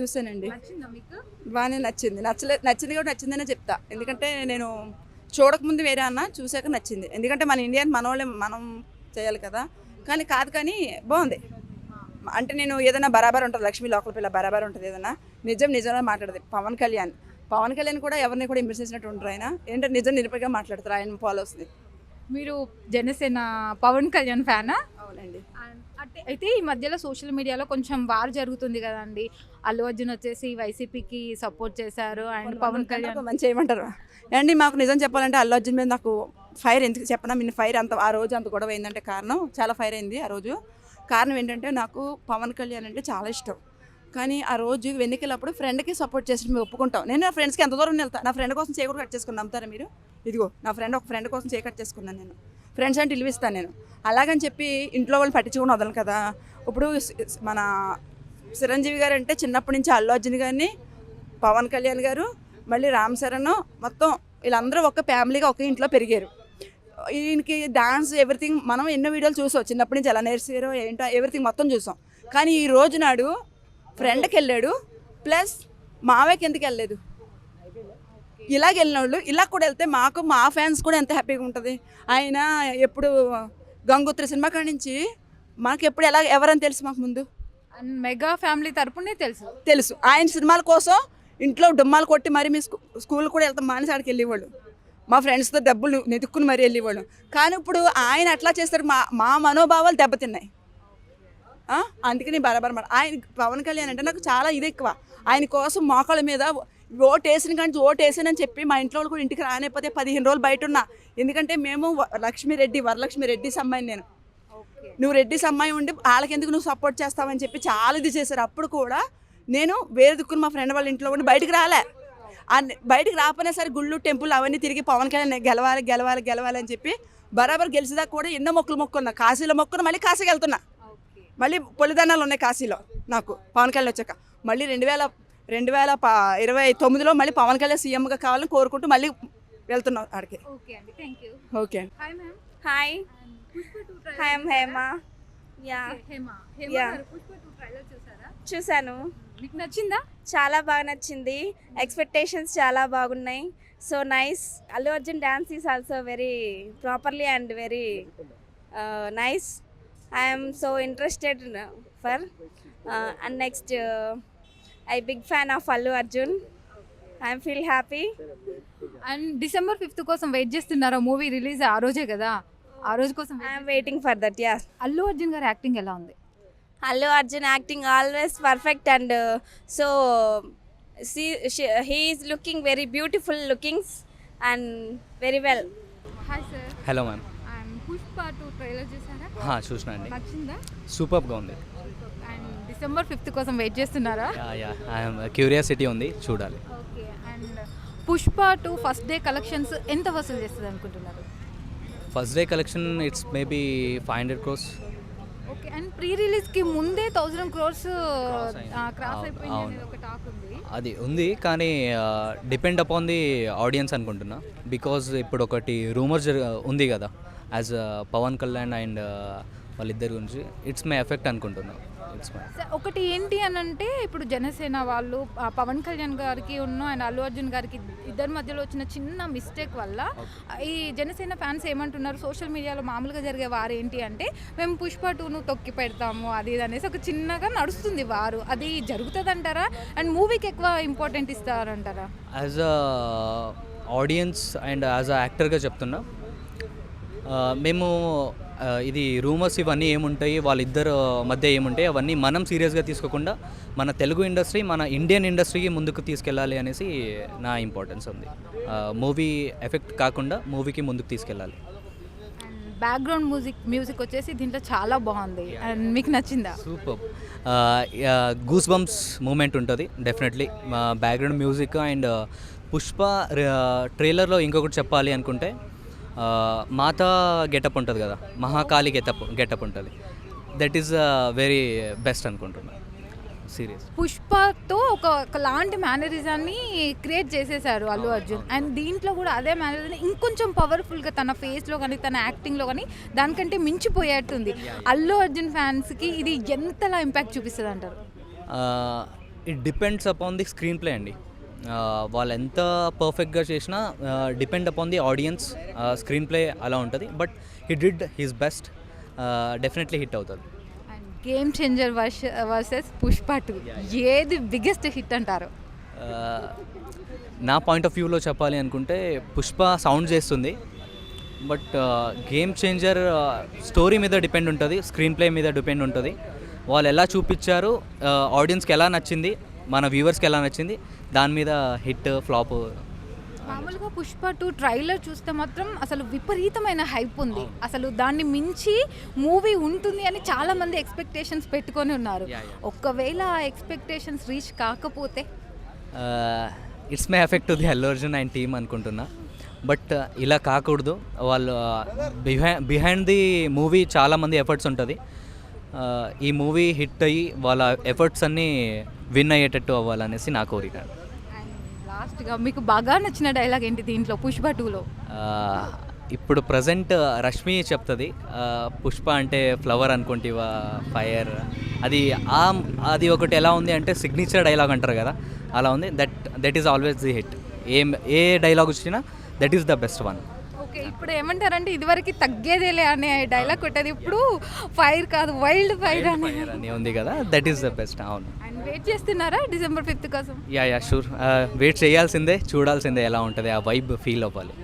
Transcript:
చూసానండి బాగానే నచ్చింది. నచ్చలే నచ్చింది కూడా నచ్చిందనే చెప్తా. ఎందుకంటే నేను చూడకముందు వేరే అన్న చూశాక నచ్చింది. ఎందుకంటే మన ఇండియన్ మన వాళ్ళే మనం చేయాలి కదా. కానీ కాదు కానీ బాగుంది. అంటే నేను ఏదైనా బరాబర్ ఉంటుంది. లక్ష్మీ లోకల్ పిల్ల బరాబర్ ఉంటుంది ఏదైనా. నిజం నిజంగా మాట్లాడదు. పవన్ కళ్యాణ్. పవన్ కళ్యాణ్ కూడా ఎవరిని కూడా విమర్శించినట్టు ఉంటారు ఆయన. ఏంటంటే నిజం నిరపగా మాట్లాడతారు. ఆయన ఫాలోవర్స్ని మీరు జనసేన పవన్ కళ్యాణ్ ఫ్యానా? అవునండి. అంటే అయితే ఈ మధ్యలో సోషల్ మీడియాలో కొంచెం వార్ జరుగుతుంది కదండి. అల్లు అర్జున్ వచ్చేసి వైసీపీకి సపోర్ట్ చేశారు అండ్ పవన్ కళ్యాణ్ మంచి చేయమంటారు. అండి మాకు నిజం చెప్పాలంటే అల్లు అర్జున్ మీద నాకు ఫైర్ ఎందుకు చెప్పనా మీ ఫైర్ అంత ఆ రోజు అంత గొడవ అయిందంటే కారణం చాలా ఫైర్ అయింది ఆ రోజు. కారణం ఏంటంటే నాకు పవన్ కళ్యాణ్ అంటే చాలా ఇష్టం. కానీ ఆ రోజు వెన్నికలప్పుడు ఫ్రెండ్కి సపోర్ట్ చేసి మేము ఒప్పుకుంటాం. నేను నా ఫ్రెండ్స్కి ఎంత దూరం వెళ్తా? నా ఫ్రెండ్ కోసం చేయకూడదు కట్ చేసుకుని నమ్ముతారా మీరు? ఇదిగో నా ఫ్రెండ్ ఒక ఫ్రెండ్ కోసం చేయ కట్ చేసుకున్నాను నేను. ఫ్రెండ్స్ అంటే పిలిపిస్తాను నేను. అలాగని చెప్పి ఇంట్లో వాళ్ళు పట్టించుకుని వదలను కదా. ఇప్పుడు మన చిరంజీవి గారు అంటే చిన్నప్పటి నుంచి అల్లు అర్జున్ గారిని పవన్ కళ్యాణ్ గారు మళ్ళీ రామ్ చరణ్ మొత్తం వీళ్ళందరూ ఒక ఫ్యామిలీగా ఒక ఇంట్లో పెరిగారు. ఈయనకి డాన్స్ ఎవ్రీథింగ్ మనం ఎన్నో వీడియోలు చూసాం. చిన్నప్పటి నుంచి ఎలా నేర్చారో ఏంటో ఎవ్రీథింగ్ మొత్తం చూసాం. కానీ ఈ రోజు నాడు ఫ్రెండ్కి వెళ్ళాడు ప్లస్ మావయ్యకి ఎందుకు వెళ్ళలేదు? ఇలాగ వెళ్ళిన వాళ్ళు ఇలా కూడా వెళ్తే మాకు మా ఫ్యాన్స్ కూడా ఎంత హ్యాపీగా ఉంటుంది. ఆయన ఎప్పుడు గంగోత్రి సినిమా కాడి నుంచి మాకు ఎప్పుడు ఎలా ఎవరని తెలుసు మాకు ముందు? మెగా ఫ్యామిలీ తరపునే తెలుసు. తెలుసు. ఆయన సినిమాల కోసం ఇంట్లో డుమ్మాలు కొట్టి మరి మీ స్కూ స్కూల్ కూడా వెళ్తాం మానేసి ఆడికి వెళ్ళేవాళ్ళు. మా ఫ్రెండ్స్తో డబ్బులు నెతుక్కుని మరీ వెళ్ళేవాళ్ళు. కానీ ఇప్పుడు ఆయన అట్లా చేస్తారు మా మా మనోభావాలు దెబ్బతిన్నాయి. ఆ? అందుకని బరాబర్ మాట ఆయన పవన్ కళ్యాణ్ అంటే నాకు చాలా ఇది ఎక్కువ. ఆయన కోసం మోకాళ్ళ మీద ఓటు వేసిన కానీ ఓటు వేసానని చెప్పి మా ఇంట్లో వాళ్ళు కూడా ఇంటికి రానిపోతే పదిహేను రోజులు బయట ఉన్నా. ఎందుకంటే మేము లక్ష్మీరెడ్డి వరలక్ష్మి రెడ్డి అమ్మాయిని నేను నువ్వు రెడ్డి అమ్మాయి ఉండి వాళ్ళకి ఎందుకు నువ్వు సపోర్ట్ చేస్తావని చెప్పి చాలా ఇది చేశారు. అప్పుడు కూడా నేను వేరే దిక్కుని మా ఫ్రెండ్ వాళ్ళ ఇంట్లో ఉండి బయటికి రాలే. బయటికి రాకపోయినా సరే గుళ్ళు టెంపుల్ అవన్నీ తిరిగి పవన్ కళ్యాణ్ గెలవాలి గెలవాలి గెలవాలి అని చెప్పి బరాబర్ గెలిచేదాకా కూడా ఎన్నో మొక్కులు మొక్కున్నా. కాశీలో మొక్కున్నా మళ్ళీ కాశీకి వెళ్తున్నా. మళ్ళీ పొలిదానాలు ఉన్నాయి కాశీలో నాకు. పవన్ కళ్యాణ్ వచ్చాక. మళ్ళీ రెండు వేల రెండు వేల ఇరవై తొమ్మిదిలో మళ్ళీ పవన్ కళ్యాణ్ సీఎంగా కావాలని కోరుకుంటూ మళ్ళీ వెళ్తున్నాం ఆడికి ఓకే అండి. Thank you. Okay. Hi. Yeah, Hema. చూసారా? చూసాను మీకు నచ్చిందా? చాలా బాగా నచ్చింది. ఎక్స్పెక్టేషన్స్ చాలా బాగున్నాయి. So nice. Allu Arjun dance is also very properly and very nice. I'm so interested for and next I big fan of Allu Arjun I'm feel happy and December fifth కోసం wait చేస్తున్నారా? Movie release ఆ రోజే కదా. ఆ రోజు కోసం I'm waiting for that yeah Allu Arjun గారి acting ఎలా ఉంది? Allu Arjun acting always perfect and so see he is looking very beautiful lookings and very well hi sir hello ma'am Pushpa two trailer చూసారా? చూసిన అండి. నచ్చిందా? సూపర్గా ఉంది. And December fifth కోసం వెయిట్ చేస్తున్నారా? క్యూరియాసిటీ ఉంది చూడాలి. Okay and Pushpa two first day collections ఎంత వసూలు చేస్తుంది అనుకుంటున్నారు? First day collection it's maybe five hundred crores okay and pre రిలీజ్కి ముందే థౌజండ్ క్రోర్స్. క్రాస్ అయిపోయింది. అనేది ఒక టాక్ ఉంది అది ఉంది కానీ డిపెండ్ అపాన్ ది ఆడియన్స్ అనుకుంటున్నా బికాజ్ ఇప్పుడు ఒకటి రూమర్ ఉంది కదా యాజ్ పవన్ కళ్యాణ్ అండ్ వాళ్ళిద్దరి గురించి ఇట్స్ మై ఎఫెక్ట్ అనుకుంటున్నా ఇట్స్ మై స- ఒకటి ఏంటి అని అంటే ఇప్పుడు జనసేన వాళ్ళు పవన్ కళ్యాణ్ గారికి ఉన్న ఆయన అల్లు అర్జున్ గారికి ఇద్దరి మధ్యలో వచ్చిన చిన్న మిస్టేక్ వల్ల ఈ జనసేన ఫ్యాన్స్ ఏమంటున్నారు సోషల్ మీడియాలో మామూలుగా జరిగే వారు ఏంటి అంటే మేము పుష్ప టూను తొక్కి పెడతాము అది ఇది అనేసి ఒక చిన్నగా నడుస్తుంది వారు. అది జరుగుతుంది అంటారా అండ్ మూవీకి ఎక్కువ important ఇస్తారంటారా? As a audience and as a యాక్టర్గా చెప్తున్నా మేము ఇది రూమర్స్ ఇవన్నీ ఏముంటాయి వాళ్ళిద్దరు మధ్య ఏముంటాయి అవన్నీ మనం సీరియస్గా తీసుకోకుండా మన తెలుగు ఇండస్ట్రీ మన ఇండియన్ ఇండస్ట్రీకి ముందుకు తీసుకెళ్ళాలి అనేసి నా ఇంపార్టెన్స్ ఉంది. మూవీ ఎఫెక్ట్ కాకుండా మూవీకి ముందుకు తీసుకెళ్ళాలి. బ్యాక్గ్రౌండ్ మ్యూజిక్ మ్యూజిక్ వచ్చేసి దీంట్లో చాలా బాగుంది. అండ్ మీకు నచ్చిందా? సూపర్ గూస్ బంప్స్ మూమెంట్ ఉంటుంది definitely background music and Pushpa ట్రైలర్లో ఇంకొకటి చెప్పాలి అనుకుంటే మాతా గెటప్ ఉంటుంది కదా మహాకాళి గెటప్ గెటప్ ఉంటుంది. దట్ ఈస్ వెరీ బెస్ట్ అనుకుంటున్నా. సీరియస్ పుష్పతో ఒక ఒకలాంటి మేనరిజాన్ని క్రియేట్ చేసేసారు అల్లు అర్జున్. అండ్ దీంట్లో కూడా అదే మేనరిజం ఇంకొంచెం పవర్ఫుల్గా తన ఫేస్లో కానీ తన యాక్టింగ్లో కానీ దానికంటే మించిపోయేట్టుంది. అల్లు అర్జున్ ఫ్యాన్స్కి ఇది ఎంతలా ఇంపాక్ట్ చూపిస్తుంది అంటారు it depends upon the screenplay అండి. వాళ్ళు ఎంత పర్ఫెక్ట్గా చేసినా depend upon the audience screenplay అలా ఉంటుంది. But he did his best definitely hit అవుతుంది గేమ్ చేంజర్ వర్ష వర్సెస్ పుష్ప టూ. ఏది బిగ్గెస్ట్ హిట్ అంటారు? నా పాయింట్ ఆఫ్ వ్యూలో చెప్పాలి అనుకుంటే పుష్ప సౌండ్ చేస్తుంది. బట్ గేమ్ చేంజర్ స్టోరీ మీద డిపెండ్ ఉంటుంది స్క్రీన్ ప్లే మీద డిపెండ్ ఉంటుంది. వాళ్ళు ఎలా చూపించారు ఆడియన్స్కి ఎలా నచ్చింది మన వ్యూవర్స్కి ఎలా నచ్చింది దాని మీద హిట్ ఫ్లాప్. మామూలుగా పుష్ప టూ ట్రైలర్ చూస్తే మాత్రం అసలు విపరీతమైన హైప్ ఉంది. అసలు దాన్ని మించి మూవీ ఉంటుంది అని చాలా మంది ఎక్స్పెక్టేషన్స్ పెట్టుకొని ఉన్నారు. ఒకవేళ ఆ ఎక్స్పెక్టేషన్స్ రీచ్ కాకపోతే? It's may effect the Allu Arjun and team అనుకుంటున్నా. బట్ ఇలా కాకూడదు. వాళ్ళు బిహై బిహైండ్ ది మూవీ చాలామంది ఎఫర్ట్స్ ఉంటుంది. ఈ మూవీ హిట్ అయ్యి వాళ్ళ ఎఫర్ట్స్ అన్నీ విన్ అయ్యేటట్టు అవ్వాలనేసి నా కోరిక. లాస్ట్గా మీకు బాగా నచ్చిన డైలాగ్ ఏంటి దీంట్లో? పుష్ప టూలో. ఇప్పుడు ప్రజెంట్ రష్మి చెప్తుంది. పుష్ప అంటే ఫ్లవర్ అనుకుంటేవా ఫైర్ అది ఆ అది ఒకటి ఎలా ఉంది అంటే సిగ్నేచర్ డైలాగ్ అంటారు కదా అలా ఉంది. That that is always the hit a a dialogue వచ్చినా that is the best one okay ఇప్పుడు ఏమంటారంటే ఇదివరకు తగ్గేదేలే అనే డైలాగ్ కొట్టేది ఇప్పుడు ఫైర్ కాదు వైల్డ్ ఫైర్ అని. ఉంది కదా దట్ ఈస్ ద బెస్ట్ అవును. అండ్ వెయిట్ చేస్తున్నారా డిసెంబర్ ఫిఫ్త్ కోసం? యా యా షూర్ వెయిట్ చేయాల్సిందే చూడాల్సిందే ఎలా ఉంటుంది ఆ వైబ్ ఫీల్ అవ్వాలి.